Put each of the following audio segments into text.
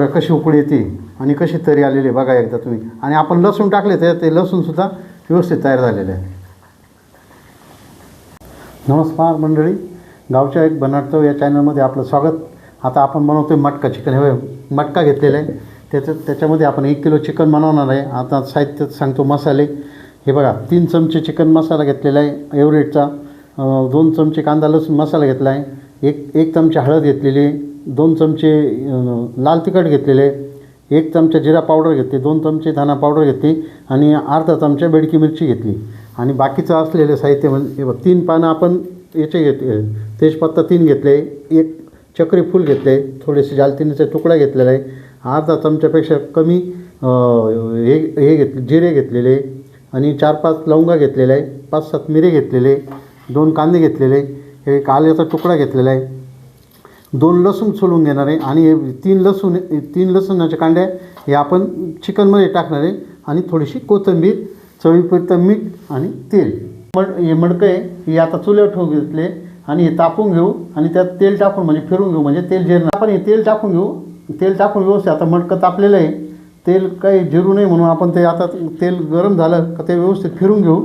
कशी उकळी येते आणि कशी तरी आलेली बघा एकदा तुम्ही. आणि आपण लसूण टाकले तर ते लसूणसुद्धा व्यवस्थित तयार झालेलं आहे. नमस्कार मंडळी. गावच्या एक बनाटचव या चॅनलमध्ये आपलं स्वागत. आता आपण बनवतो आहे मटका चिकन. हे मटका घेतलेला आहे. त्याच्या त्याच्यामध्ये आपण एक किलो चिकन बनवणार आहे. आता साहित्य सांगतो मसाले. हे बघा तीन चमचे चिकन मसाला घेतलेला आहे. एव्हरेटचा दोन चमचे कांदा लसूण मसाला घेतला आहे. एक एक चमचे हळद घेतलेली आहे. दोन चमचे लाल तिखट घेतलेले एक चमचा जिरा पावडर घेतली दोन चमचे धना पावडर घेतली आणि अर्धा चमचा बेडकी मिरची घेतली. आणि बाकीचं असलेलं साहित्य म्हणजे बघ, तीन पानं आपण याचे घेतले तेजपत्ता तीन घेतले एक चक्री फूल घेतले थोडेसे जालतिनीचा तुकडा घेतलेला आहे अर्धा चमच्यापेक्षा कमी हे हे घेतले जिरे घेतलेले आणि चार पाच लवंगा घेतलेला आहे पाच सात मिरे घेतलेले दोन कांदे घेतलेले एक आल्याचा तुकडा घेतलेला आहे. दोन लसूण सोलून घेणार आहे आणि हे तीन लसूण तीन लसूणाच्या कांड्या हे आपण चिकनमध्ये टाकणार आहे आणि थोडीशी कोथिंबीर चवीपुरतं मीठ आणि तेल. मड हे मडकं आहे हे आता चुल्यावर ठेवून घेतले आणि हे तापून घेऊ आणि त्यात तेल टाकून म्हणजे फिरून घेऊ म्हणजे तेल जिरणार आपण हे तेल टाकून घेऊ तेल टाकून व्यवस्थित आता मडकं तापलेलं आहे. तेल काही जिरू नये म्हणून आपण ते आता तेल गरम झालं का ते व्यवस्थित फिरून घेऊ.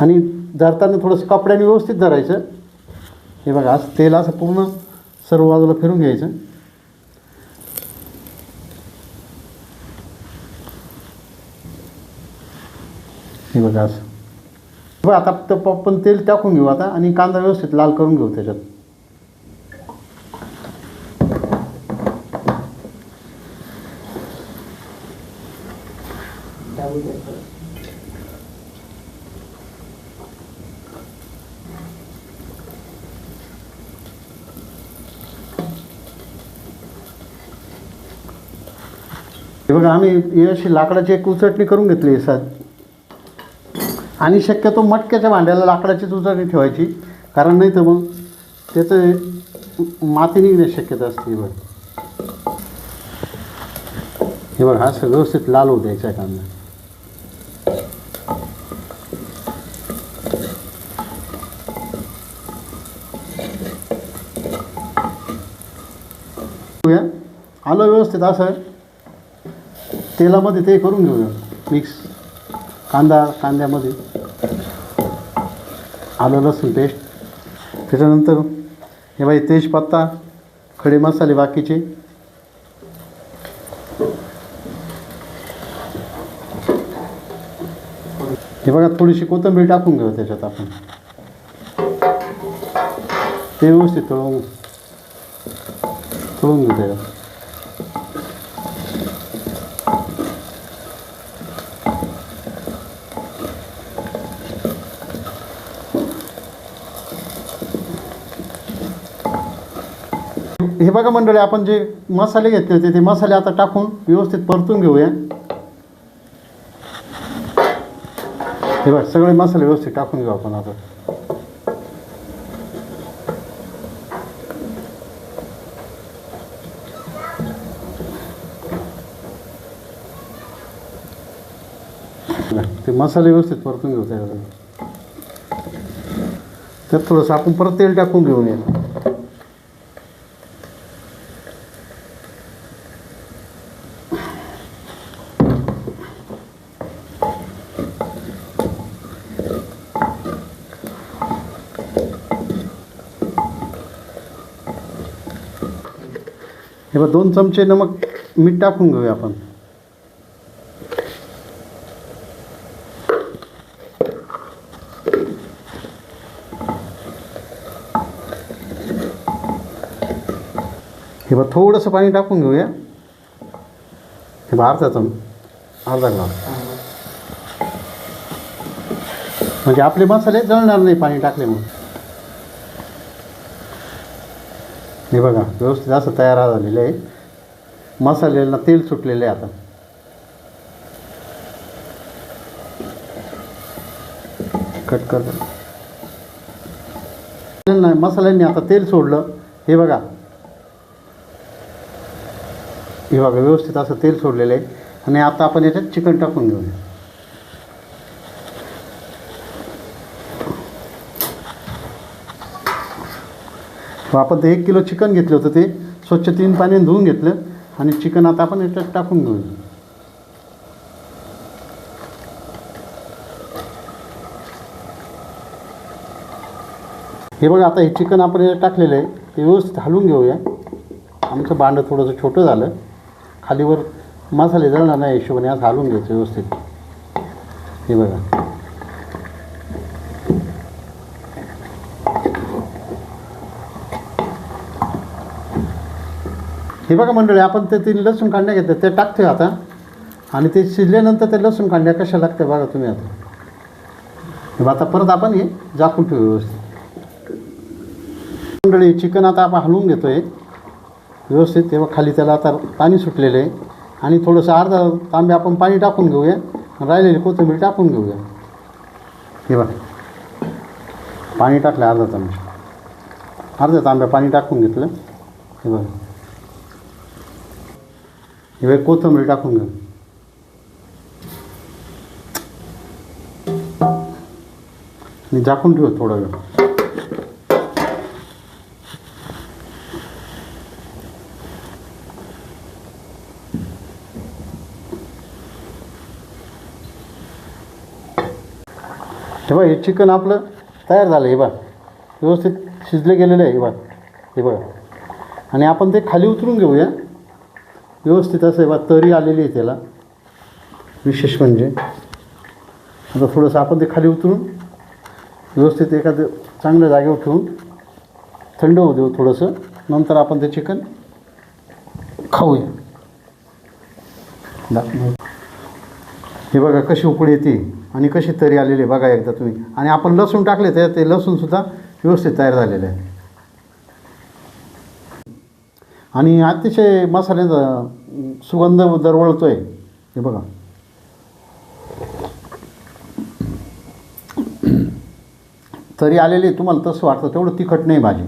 आणि धरताना थोडंसं कपड्याने व्यवस्थित धरायचं. हे बघा असं तेल असं पूर्ण सर्व बाजूला फिरून घ्यायचं. हे बघा असं बघा आता पण तेल टाकून घेऊ आता आणि कांदा व्यवस्थित लाल करून घेऊ त्याच्यात. हे बघा आम्ही अशी लाकडाची एक उचटणी करून घेतली आहे सर आणि शक्यतो मटक्याच्या भांड्याला लाकडाचीच उचटणी ठेवायची कारण नाही तर मग त्याचं माती निघण्याची शक्यता असते बघ. हे बघ हा सगळं व्यवस्थित लाल होऊ द्यायचा कांदा. आलं व्यवस्थित असं तेलामध्ये ते करून घेऊया मिक्स कांदा कांद्यामध्ये. आलं लसूण पेस्ट त्याच्यानंतर हे बाई तेजपत्ता खडे मसाले बाकीचे. हे बघा थोडीशी कोथिंबीर टाकून घेऊ त्याच्यात आपण. ते व्यवस्थित तळून तळून घेऊ त्याच्यात. हे बघा मंडळी आपण जे मसाले घेतले होते ते मसाले आता टाकून व्यवस्थित परतून घेऊया. हे बघ सगळे मसाले व्यवस्थित टाकून घेऊ आपण आता. ते मसाले व्यवस्थित परतून घेऊ त्याच्यात. त्यात थोडंसं आपण परत तेल टाकून घेऊन या हे बघ दोन चमचे नमक मीठ टाकून घेऊया आपण. हे बघ थोडंसं पाणी टाकून घेऊया. हे बघ अर्धा चम अर्धा ग्लास. म्हणजे आपले मसाले जळणार नाही पाणी टाकल्यामुळे. हे बघा व्यवस्थित असं तयार झालेलं आहे. मसाल्याला तेल सुटलेलं आहे आता. कट कर नाही मसाल्यांनी आता तेल सोडलं. हे बघा. हे बघा व्यवस्थित असं तेल सोडलेलं आहे. आणि आता आपण याच्यात चिकन टाकून घेऊया. आपण ते एक किलो चिकन घेतलं होतं ते स्वच्छ तीन पाण्याने धुवून घेतलं आणि चिकन आता आपण याच्यात टाकून घेऊया हे बघा आता हे चिकन आपण याच्यात टाकलेलं आहे. ते व्यवस्थित हलवून घेऊया. आमचं भांडं थोडंसं छोटं झालं. खालीवर मसाले जळणार नाही हिशोबाने आज हलवून घ्यायचं व्यवस्थित. हे बघा. हे बघा मंडळी आपण ते तीन लसूण कांड्या घेतल्या ते टाकतोय आता. आणि ते शिजल्यानंतर ते लसूण कांड्या कशा लागते बघा तुम्ही आता. हे बघा, आता परत आपण हे झाकून ठेवू व्यवस्थित. मंडळी चिकन आता आपण हलवून घेतोय. व्यवस्थित तेव्हा खाली त्याला आता पाणी सुटलेलं आहे. आणि थोडंसं अर्धा तांबे आपण पाणी टाकून घेऊया. राहिलेली कोथिंबीर टाकून घेऊया. हे बघा. पाणी टाकलं अर्धा तांबे. अर्ध्या तांब्या पाणी टाकून घेतलं. हे बघा. हे बघा कोथिंबीर टाकून घेऊ आणि झाकून ठेवू थोडा वेळ. हे बघा हे चिकन आपलं तयार झालं हे बघा. व्यवस्थित शिजले गेलेलं आहे हे बघा. हे बघा. आणि आपण ते खाली उतरून घेऊया. व्यवस्थित असं आहे बा तरी आलेली आहे त्याला. विशेष म्हणजे आता थोडंसं आपण ते खाली उतरून व्यवस्थित एखादं चांगल्या जागेवर ठेवून थंड होऊ देऊ थोडंसं. नंतर आपण ते चिकन खाऊया. दाखव. हे बघा कशी उकळी येते आणि कशी तरी आलेली आहे. बघा एकदा तुम्ही. आणि आपण लसूण टाकले तर ते लसूणसुद्धा व्यवस्थित तयार झालेलं आहे. आणि अतिशय मसाल्याचा सुगंध दरवळतो आहे हे बघा. तरी आलेली तुम्हाला तसं वाटतं तेवढं तिखट नाही भाजी.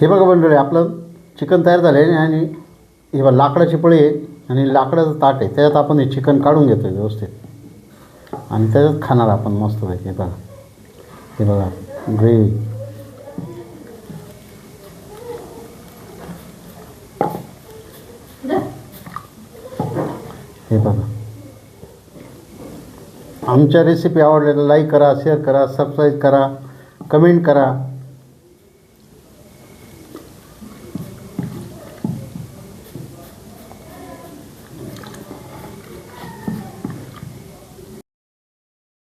हे बघा मंडळी आपलं चिकन तयार झालं आहे आणि हे बघा लाकडाची पळी आहे आणि लाकडाचं ताट आहे. त्याच्यात आपण हे चिकन काढून घेतो व्यवस्थित. आणि त्याच्यात खाणार आपण मस्तपैकी हे बघा. हे बघा. ग्रेव्ही हे बघा. आमच्या रेसिपी आवडलेल्या लाईक करा शेअर करा सबस्क्राईब करा कमेंट करा.